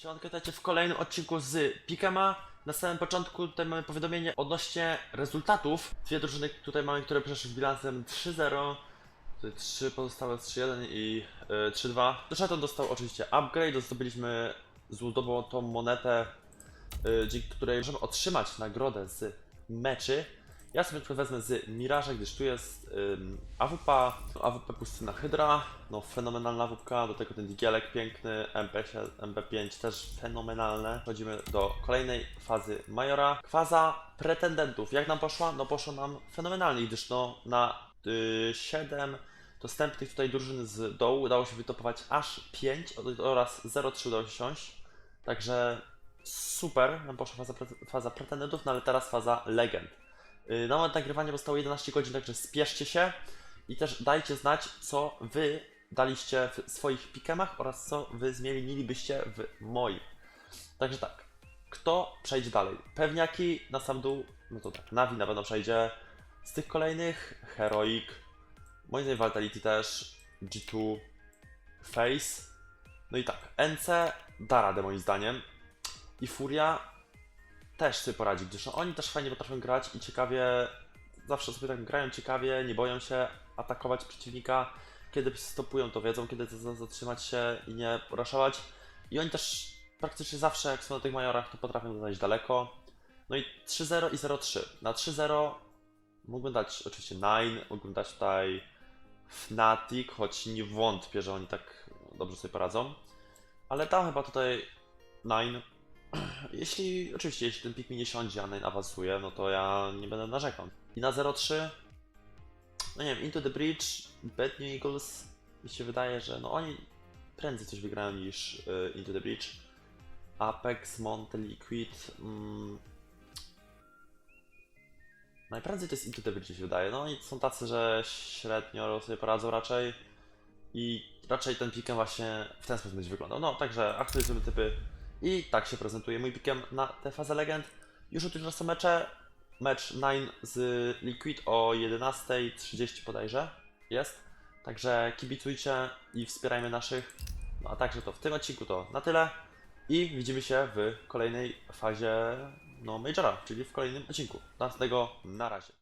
Siemanko, witajcie w kolejnym odcinku z Pikema. Na samym początku tutaj mamy powiadomienie odnośnie rezultatów. Dwie drużyny tutaj mamy, które przeszły bilansem 3-0. Tutaj 3 pozostałe 3-1 i y, 3-2. Duszeton dostał oczywiście upgrade, zdobyliśmy złotową monetę, y, dzięki której możemy otrzymać nagrodę z meczy. Ja sobie przykład wezmę z Miraża, gdyż tu jest ym, AWP, AWP Pustyna Hydra, no fenomenalna AWP, do tego ten digielek piękny, MP, MP5 też fenomenalne. Przechodzimy do kolejnej fazy Majora. Faza pretendentów, jak nam poszła? No poszło nam fenomenalnie, gdyż no na y, 7 dostępnych tutaj drużyn z dołu udało się wytopować aż 5 oraz 0,3 udało się siąść. Także super nam poszła faza, faza pretendentów, no ale teraz faza legend. Yy, Na moment nagrywania zostało 11 godzin, także spieszcie się i też dajcie znać, co wy daliście w swoich pikemach oraz co wy zmienilibyście w moich. Także tak, kto przejdzie dalej? Pewniaki na sam dół, no to tak, Navi na pewno przejdzie. Z tych kolejnych, Heroic, moim zdaniem Vitality też, G2, Face, no i tak, NC da radę moim zdaniem i Furia też sobie poradzi, gdyż no, oni też fajnie potrafią grać i ciekawie, zawsze sobie tak grają ciekawie, nie boją się atakować przeciwnika, kiedy stopują to wiedzą, kiedy zatrzymać się i nie raszować. I oni też praktycznie zawsze, jak są na tych majorach, to potrafią zajść daleko. No i 3-0 i 0-3. Na 3-0 mógłbym dać oczywiście Nine, mógłbym dać tutaj Fnatic, choć nie wątpię, że oni tak dobrze sobie poradzą. Ale dam chyba tutaj Nine. Jeśli, oczywiście, jeśli ten pik mi nie siądzie, a Nine awansuje, no to ja nie będę narzekał. I na 0-3, no nie wiem, Into the Bridge, Bad New Eagles, mi się wydaje, że no oni prędzej coś wygrają niż y, Into the Bridge. Apex, Monte, Liquid, mm, najprędzej to jest Into the Bridge mi się wydaje. No i są tacy, że średnio sobie poradzą raczej. I raczej ten pikiem właśnie w ten sposób będzie wyglądał. No, także aktualizujemy typy i tak się prezentuje mój pikiem na tę fazę legend. Już od jutra mecze. Mecz 9 z Liquid o 11.30 bodajże jest. Także kibicujcie i wspierajmy naszych. No a także to w tym odcinku to na tyle. I widzimy się w kolejnej fazie no, Majora, czyli w kolejnym odcinku. Następnego, na razie.